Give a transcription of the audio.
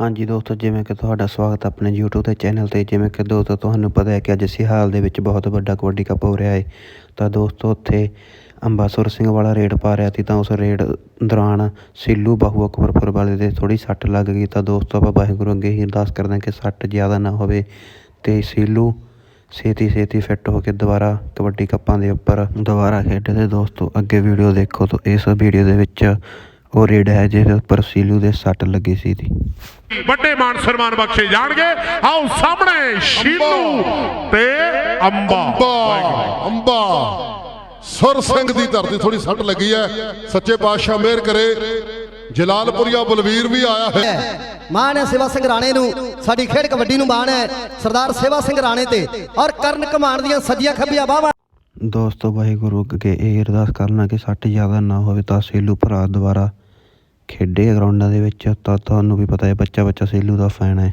ਹਾਂਜੀ ਦੋਸਤੋ, ਜਿਵੇਂ ਕਿ ਤੁਹਾਡਾ ਸਵਾਗਤ ਹੈ ਆਪਣੇ YouTube ਦੇ ਚੈਨਲ ਤੇ। ਜਿਵੇਂ ਕਿ ਦੋਸਤੋ, ਤੁਹਾਨੂੰ ਪਤਾ ਹੈ ਕਿ ਅੱਜ ਸਿਹਾਲ ਦੇ ਵਿੱਚ ਬਹੁਤ ਵੱਡਾ ਕਬੱਡੀ ਕੱਪ ਹੋ ਰਿਹਾ ਹੈ ਤਾਂ ਦੋਸਤੋ, ਉੱਥੇ ਅੰਬਾਸੁਰ ਸਿੰਘ ਵਾਲਾ ਰੇਡ ਪਾ ਰਿਹਾ ਸੀ ਤਾਂ ਉਸ ਰੇਡ ਦੌਰਾਨ ਸਿੱਲੂ ਬਾਹੂ ਅਕਬਰਪੁਰ ਵਾਲੇ ਦੇ ਥੋੜੀ ਸੱਟ ਲੱਗ ਗਈ। ਤਾਂ ਦੋਸਤੋ, ਆਪਾਂ ਵਾਹਿਗੁਰੂ ਅੱਗੇ ਹੀ ਅਰਦਾਸ ਕਰਦੇ ਹਾਂ ਕਿ ਸੱਟ ਜ਼ਿਆਦਾ ਨਾ ਹੋਵੇ ਤੇ ਸਿੱਲੂ ਛੇਤੀ ਛੇਤੀ ਫਿੱਟ ਹੋ ਕੇ ਦੁਬਾਰਾ ਕਬੱਡੀ ਕੱਪਾਂ ਦੇ ਉੱਪਰ ਦੁਬਾਰਾ ਖੇਡੇ ਤੇ ਦੋਸਤੋ, ਅੱਗੇ ਵੀਡੀਓ ਦੇਖੋ ਤਾਂ ਇਸ ਵੀਡੀਓ ਦੇ ਵਿੱਚ ਉਹ ਰੇਡ ਹੈ ਜਿਹਦੇ ਉੱਪਰ ਸੀਲੂ ਦੇ ਸੱਟ ਲੱਗੀ ਸੀ ਦੀ ਵੱਡੇ ਮਾਨ ਸਨਮਾਨ ਬਖਸ਼ੇ ਜਾਣਗੇ। ਆਓ ਸਾਹਮਣੇ ਸ਼ੀਲੂ ਤੇ ਅੰਬਾ। ਅੰਬਾ ਸੁਰ ਸਿੰਘ ਦੀ ਧਰਤੀ ਥੋੜੀ ਸੱਟ ਲੱਗੀ ਹੈ। ਸੱਚੇ ਪਾਤਸ਼ਾਹ ਮਿਹਰ ਕਰੇ। ਜਲਾਲਪੁਰੀਆ ਬਲਵੀਰ ਵੀ ਆਇਆ ਹੈ। ਮਾਣ ਹੈ ਸੇਵਾ ਸਿੰਘ ਰਾਣੇ ਨੂੰ। ਸਾਡੀ ਖੇਡ ਕਬੱਡੀ ਨੂੰ ਮਾਣ ਹੈ। ਸਰਦਾਰ ਸੇਵਾ ਸਿੰਘ ਰਾਣੇ ਤੇ। ਔਰ ਕਰਨ ਕਮਾਨ ਦੀਆਂ ਸੱਜੀਆਂ ਖੱਬੀਆਂ ਬਾਹਾਂ ਦੋਸਤੋ, ਵਾਹਿਗੁਰੂ ਅੱਗੇ ਇਹ ਅਰਦਾਸ ਕਰਨਾ ਕਿ ਸੱਟ ਜ਼ਿਆਦਾ ਨਾ ਹੋਵੇ ਤਾਂ ਸੇਲੂ ਭਰਾ ਦੁਬਾਰਾ ਖੇਡੇ ਗਰਾਊਂਡਾਂ ਦੇ ਵਿੱਚ। ਤਾਂ ਤੁਹਾਨੂੰ ਵੀ ਪਤਾ ਹੈ ਬੱਚਾ ਬੱਚਾ ਸੇਲੂ ਦਾ ਫੈਨ ਹੈ।